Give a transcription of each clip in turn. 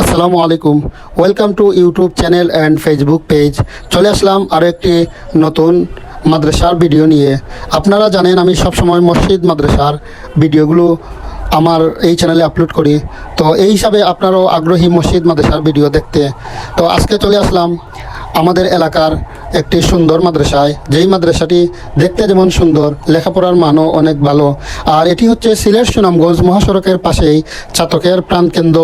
আসসালামু আলাইকুম। Welcome to YouTube channel and Facebook page চলে আসলাম আরও একটি নতুন মাদ্রাসার ভিডিও নিয়ে। আপনারা জানেন আমি সবসময় মসজিদ মাদ্রাসার ভিডিওগুলো আমার এই চ্যানেলে আপলোড করি। তো এই হিসাবে আপনারাও আগ্রহী মসজিদ মাদ্রাসার ভিডিও দেখতে। তো আজকে চলে আসলাম আমাদের এলাকার একটি সুন্দর মাদ্রাসায়। যেই মাদ্রাসাটি দেখতে যেমন সুন্দর, লেখাপড়ার মানও অনেক ভালো। আর এটি হচ্ছে সিলেট সুনামগঞ্জ মহাসড়কের পাশেই চাতকের প্রাণকেন্দ্র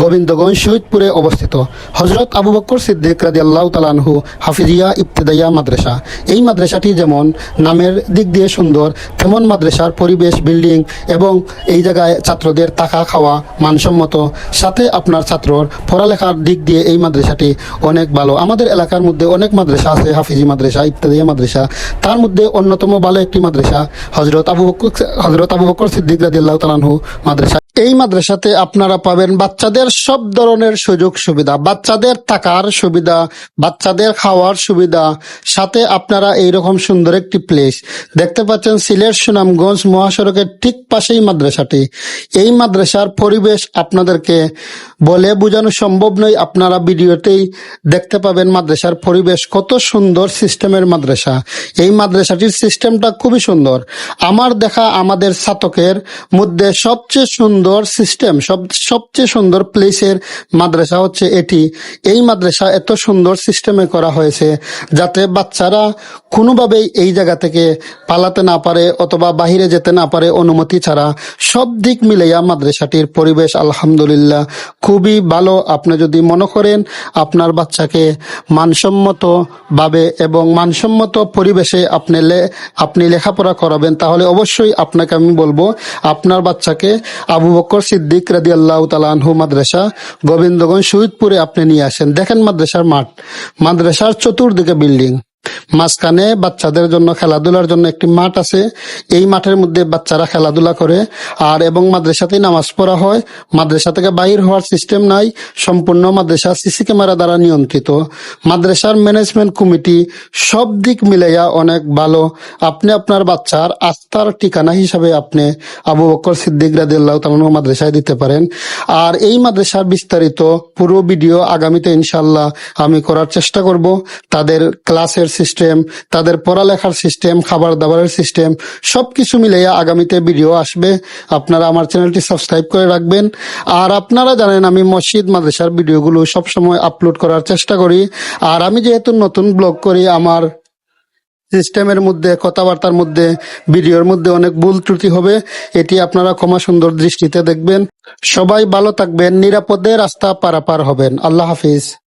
গোবিন্দগঞ্জ শহীদপুরে অবস্থিত। হজরত আবু বক্কর সিদ্দিক রাজি আল্লাহ তালানহু হাফিজিয়া ইবতেদাইয়া মাদ্রাসা। এই মাদ্রাসাটি যেমন নামের দিক দিয়ে সুন্দর, তেমন মাদ্রাসার পরিবেশ, বিল্ডিং এবং এই জায়গায় ছাত্রদের টাকা খাওয়া মানসম্মত। সাথে আপনার ছাত্রর পড়ালেখার দিক দিয়ে এই মাদ্রাসাটি অনেক ভালো। আমাদের এলাকার মধ্যে অনেক মাদ্রাসা আছে হাফিজি মাদ্রাসা ইত্যাদি মাদ্রাসা, তার মধ্যে অন্যতম ভালো একটি মাদ্রাসা হজরত আবু হজরত আবু বকর সিদ্দিক রাদিল্লাহ তালানহু মাদ্রাসা। এই মাদ্রাসাতে আপনারা পাবেন বাচ্চাদের সব ধরনের সুযোগ সুবিধা, বাচ্চাদের থাকার সুবিধা, বাচ্চাদের খাওয়ার সুবিধা, সাথে আপনারা এইরকম সুন্দর একটি প্লেস দেখতে পাচ্ছেন সিলেট সুনামগঞ্জ মহাসড়কের ঠিক পাশেই মাদ্রাসাটি। এই মাদ্রাসার পরিবেশ আপনাদেরকে বলে বোঝানো সম্ভব নয়। আপনারা ভিডিওতেই দেখতে পাবেন মাদ্রাসার পরিবেশ কত সুন্দর সিস্টেমের মাদ্রাসা। এই মাদ্রাসাটির সিস্টেমটা খুবই সুন্দর। আমার দেখা আমাদের ছাতকের মধ্যে সবচেয়ে সুন্দর সিস্টেম সব, সবচেয়ে সুন্দর প্লেসের মাদ্রাসা হচ্ছে এটি। এই মাদ্রাসা এত সুন্দর সিস্টেমে করা হয়েছে যাতে বাচ্চারা কোনোভাবেই এই জায়গা থেকে পালাতে না পারে অথবা বাহিরে যেতে না পারে অনুমতি ছাড়া। সব দিক মিলাইয়া মাদ্রাসাটির পরিবেশ আলহামদুলিল্লাহ খুবই ভালো। আপনি যদি মনে করেন আপনার বাচ্চাকে মানসম্মত ভাবে এবং মানসম্মত পরিবেশে আপনি আপনি লেখাপড়া করাবেন, তাহলে অবশ্যই আপনাকে আমি বলব আপনার বাচ্চাকে আবু বকর সিদ্দিক রাদি আল্লাহ তালানহু মাদ্রাসা, গোবিন্দগঞ্জ শহীদপুরে আপনি নিয়ে আসেন। দেখেন মাদ্রাসার মাঠ, মাদ্রাসার চতুর্দিকে বিল্ডিং। মাঝখানে বাচ্চাদের জন্য খেলাধুলার জন্য একটি মাঠ আছে। এই মাঠের মধ্যে বাচ্চারা খেলাধুলা করে আর এবং মাদ্রাসাতেই নামাজ পড়া হয়। মাদ্রাসা থেকে বাহির হওয়ার সিস্টেম নাই, সম্পূর্ণ মাদ্রাসা সিসি ক্যামেরা দ্বারা নিয়ন্ত্রিত। মাদ্রাসার ম্যানেজমেন্ট কমিটি সব দিক মিলাইয়া অনেক ভালো। আপনি আপনার বাচ্চার আস্থার ঠিকানা হিসাবে আপনি আবু বকর সিদ্দিক রাদিল্লাহ মাদ্রাসায় দিতে পারেন। আর এই মাদ্রাসার বিস্তারিত পুরো ভিডিও আগামীতে ইনশাল্লাহ আমি করার চেষ্টা করব। তাদের ক্লাসের সিস্টেম তাদের পড়ালেখার সিস্টেম খাবার দাবারের সিস্টেম সবকিছু মিলিয়ে আগামীতে ভিডিও আসবে। আপনারা আমার চ্যানেলটি সাবস্ক্রাইব করে রাখবেন। আর আপনারা জানেন, আমি মসজিদ মাদ্রাসার ভিডিওগুলো সবসময় আপলোড করার চেষ্টা করি। আর আমি যেহেতু নতুন ব্লগ করি, আমার সিস্টেমের মধ্যে, কথাবার্তার মধ্যে ভিডিওর মধ্যে অনেক ভুল ত্রুটি হবে। এটি আপনারা ক্ষমা সুন্দর দৃষ্টিতে দেখবেন। সবাই ভালো থাকবেন, নিরাপদে রাস্তা পারাপার হবেন। আল্লাহ হাফিজ।